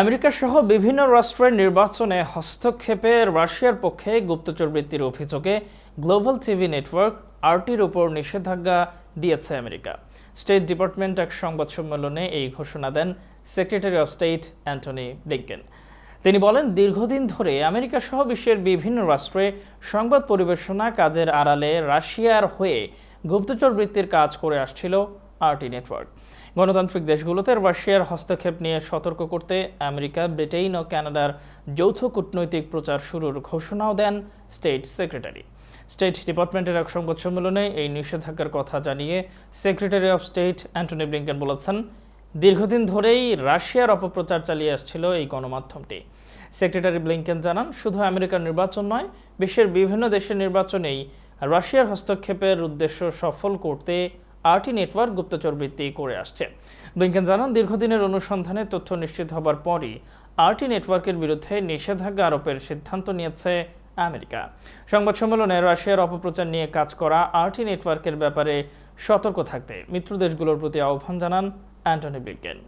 America সহ বিভিন্ন রাষ্ট্রের নির্বাচনে হস্তক্ষেপে রাশিয়ার পক্ষে গুপ্তচর বৃত্তির অভিযোগে গ্লোবাল টিভি নেটওয়ার্ক আরটির উপর নিষেধাজ্ঞা দিয়েছে আমেরিকা। স্টেট ডিপার্টমেন্ট এক সংবাদ সম্মেলনে এই ঘোষণা দেন secretary of state Antony Blinken. তিনি বলেন, দীর্ঘদিন ধরে আমেরিকা সহ বিশ্বের বিভিন্ন রাষ্ট্রে সংবাদ পরিবেশনা কাজের আড়ালে রাশিয়ার হয়ে গুপ্তচর বৃত্তির কাজ করে আসছিল আরটি নেটওয়ার্ক। গণতান্ত্রিক দেশগুলোতে রাশিয়ার হস্তক্ষেপ নিয়ে সতর্ক করতে আমেরিকা ব্রিটেন ও কানাডার যৌথ কূটনৈতিক প্রচার শুরুর ঘোষণাও দেন স্টেট সেক্রেটারি। স্টেট ডিপার্টমেন্টের এক সংবাদ সম্মেলনে এই নিষেধাজ্ঞার কথা জানিয়ে secretary of state Antony Blinken বলেছেন, দীর্ঘদিন ধরেই রাশিয়ার অপপ্রচার চালিয়ে আসছিল এই গণমাধ্যমটি। সেক্রেটারি ব্লিংকেন জানান, শুধু আমেরিকার নির্বাচন নয়, বিশ্বের বিভিন্ন দেশের নির্বাচনেই রাশিয়ার হস্তক্ষেপের উদ্দেশ্য সফল করতে আরটি নেটওয়ার্ক গুপ্তচর বৃত্তি করে আসছে। ব্লিংকেন জানান, দীর্ঘদিনের অনুসন্ধানে তথ্য নিশ্চিত হবার পরই আরটি নেটওয়ার্কের বিরুদ্ধে নিষেধাজ্ঞা আরোপের সিদ্ধান্ত নিয়েছে আমেরিকা। সংবাদ সম্মেলনে রাশিয়ার অপপ্রচার নিয়ে কাজ করা আরটি নেটওয়ার্কের ব্যাপারে সতর্ক থাকতে মিত্র দেশগুলোর প্রতি আহ্বান জানান অ্যান্টনি ব্লিংকেন।